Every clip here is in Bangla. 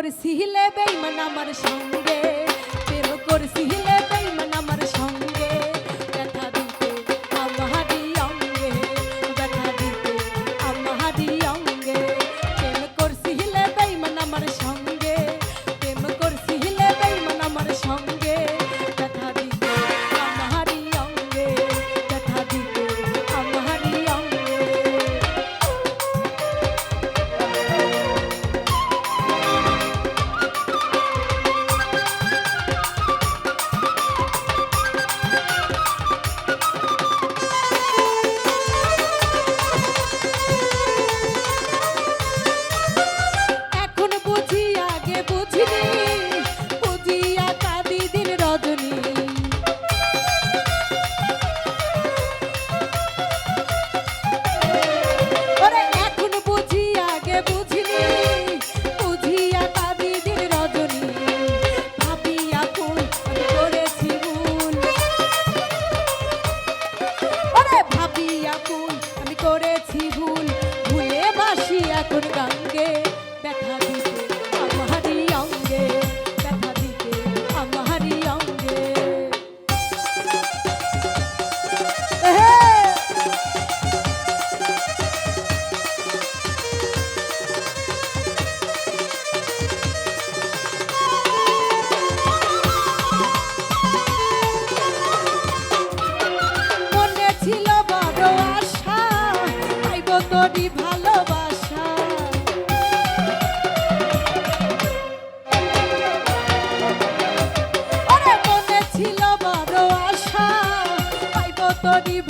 করছিলে বেইমান আমার সঙ্গে। এখন গাঙ্গে ব্যথা দিতে মনে ছিল বড় আশা পাইব পাইব তোরই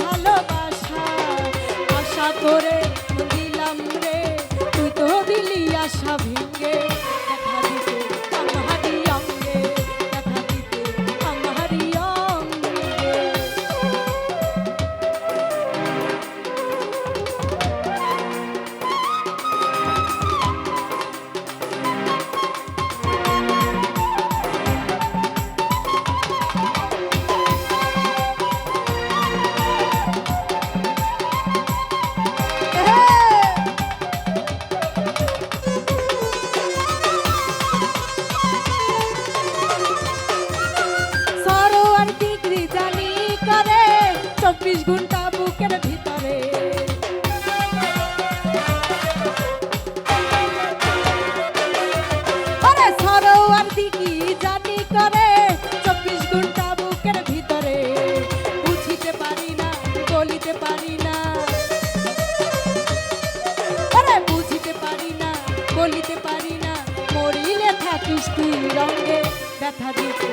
চব্বিশ ঘণ্টা বুকের ভিতরে। সরোয়ার ডিগ্রি জানি করে, চব্বিশ ঘণ্টা বুকের ভিতরে। বুঝিতে পারি না, বলিতে পারি না। বুঝিতে পারি না, বলিতে পারি না, মরিলে থাকিস তুই রঙ্গে ব্যথা দিতে।